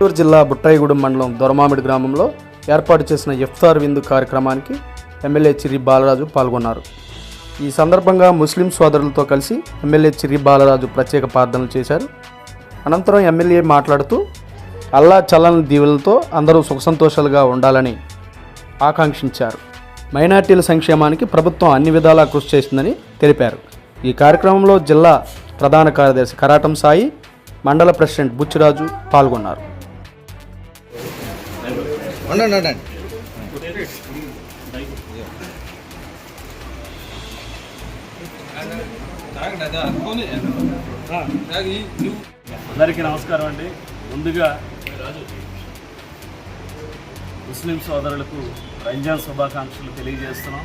చిత్తూరు జిల్లా బుట్టాయిగూడెం మండలం దొరమామిడి గ్రామంలో ఏర్పాటు చేసిన ఇఫ్తార్ విందు కార్యక్రమానికి ఎమ్మెల్యే చిరి బాలరాజు పాల్గొన్నారు. ఈ సందర్భంగా ముస్లిం సోదరులతో కలిసి ఎమ్మెల్యే చిరి బాలరాజు ప్రత్యేక ప్రార్థనలు చేశారు. అనంతరం ఎమ్మెల్యే మాట్లాడుతూ అల్లా చల్లని దీవులతో అందరూ సుఖ సంతోషాలుగా ఉండాలని ఆకాంక్షించారు. మైనార్టీల సంక్షేమానికి ప్రభుత్వం అన్ని విధాలా కృషి చేసిందని తెలిపారు. ఈ కార్యక్రమంలో జిల్లా ప్రధాన కార్యదర్శి కరాటం సాయి మండల ప్రెసిడెంట్ బుచ్చిరాజు పాల్గొన్నారు. ఉండండి ఉండండి అందరికీ నమస్కారం అండి. ముందుగా ముస్లిం సోదరులకు రంజాన్ శుభాకాంక్షలు తెలియజేస్తున్నాం.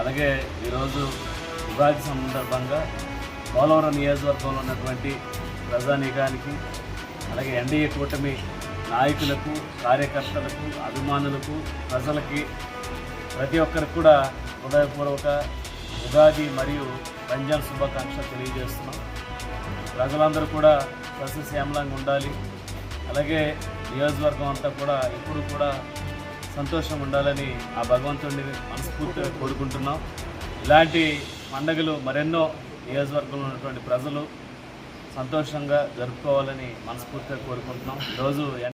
అలాగే ఈరోజు ఉగాది సందర్భంగా పోలవరం నియోజకవర్గంలో ఉన్నటువంటి ప్రజానీకానికి అలాగే ఎన్డీఏ కూటమి నాయకులకు కార్యకర్తలకు అభిమానులకు ప్రజలకి ప్రతి ఒక్కరికి కూడా హృదయపూర్వక ఉగాది మరియు రంజాన్ శుభాకాంక్షలు తెలియజేస్తున్నాం. ప్రజలందరూ కూడా సస్యశ్యామలంగా ఉండాలి. అలాగే నియోజకవర్గం అంతా కూడా ఎప్పుడు కూడా సంతోషం ఉండాలని ఆ భగవంతుడిని మనస్ఫూర్తిగా కోరుకుంటున్నాం. ఇలాంటి పండగలు మరెన్నో నియోజకవర్గంలో ఉన్నటువంటి ప్రజలు సంతోషంగా జరుపుకోవాలని మనస్ఫూర్తిగా కోరుకుంటున్నాం. ఈరోజు